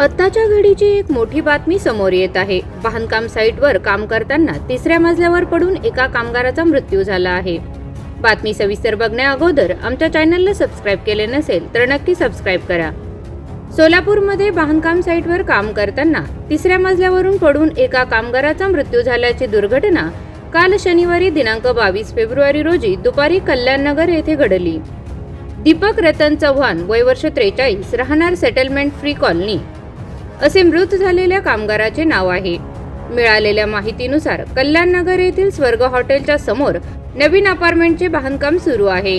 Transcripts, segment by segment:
आत्ताच्या घडीची एक मोठी बातमी समोर येत आहे. बांधकाम साईटवर काम करताना तिसऱ्या मजल्यावर पडून एका कामगाराचा मृत्यू झाला आहे. बातमी सविस्तर बघण्या अगोदर आमच्या चॅनलला सबस्क्राईब केले नसेल तर नक्की सबस्क्राईब करा. सोलापूरमध्ये बांधकाम साईटवर काम करताना तिसऱ्या मजल्यावरून पडून एका कामगाराचा मृत्यू झाल्याची दुर्घटना काल शनिवारी दिनांक बावीस फेब्रुवारी रोजी दुपारी कल्याणनगर येथे घडली. दीपक रतन चव्हाण वय वर्ष त्रेचाळीस राहणार सेटलमेंट फ्री कॉलनी. असे मृत झालेल्या कामगाराचे नाव आहे. मिळालेल्या माहितीनुसार कल्याणनगर येथील स्वर्ग हॉटेलच्या समोर नवीन अपार्टमेंटचे बांधकाम सुरू आहे.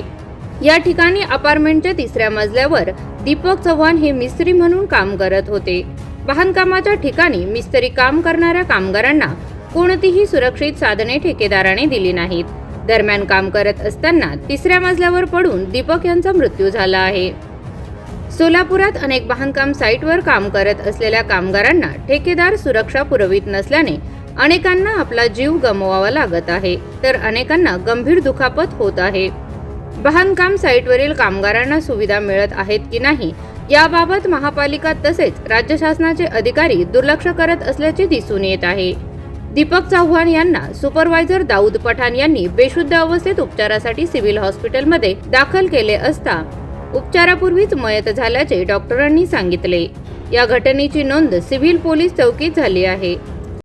या ठिकाणी अपार्टमेंटच्या तिसऱ्या मजल्यावर दीपक चव्हाण हे मिस्त्री म्हणून काम करत होते. बांधकामाच्या ठिकाणी मिस्त्री काम करणाऱ्या कामगारांना कोणतीही सुरक्षित साधने ठेकेदाराने दिली नाहीत. दरम्यान काम करत असताना तिसऱ्या मजल्यावर पडून दीपक यांचा मृत्यू झाला आहे. सोलापुरात अनेक बांधकाम साईटवर काम करत असलेल्या कामगारांना ठेकेदार सुरक्षा पुरवित नसल्याने अनेकांना आपला जीव गमवावा लागत आहे तर अनेकांना गंभीर दुखापत होत आहे. बांधकाम साईटवरील कामगारांना सुविधा मिळत आहेत की नाही याबाबत महापालिका तसेच राज्य शासनाचे अधिकारी दुर्लक्ष करत असल्याचे दिसून येत आहे. दीपक चव्हाण यांना सुपरवायझर दाऊद पठाण यांनी बेशुद्ध अवस्थेत उपचारासाठी सिव्हिल हॉस्पिटलमध्ये दाखल केले असता उपचारापूर्वीच मयत झाल्याचे डॉक्टरांनी सांगितले. या घटनेची नोंद सिव्हिल पोलीस चौकीत झाली आहे.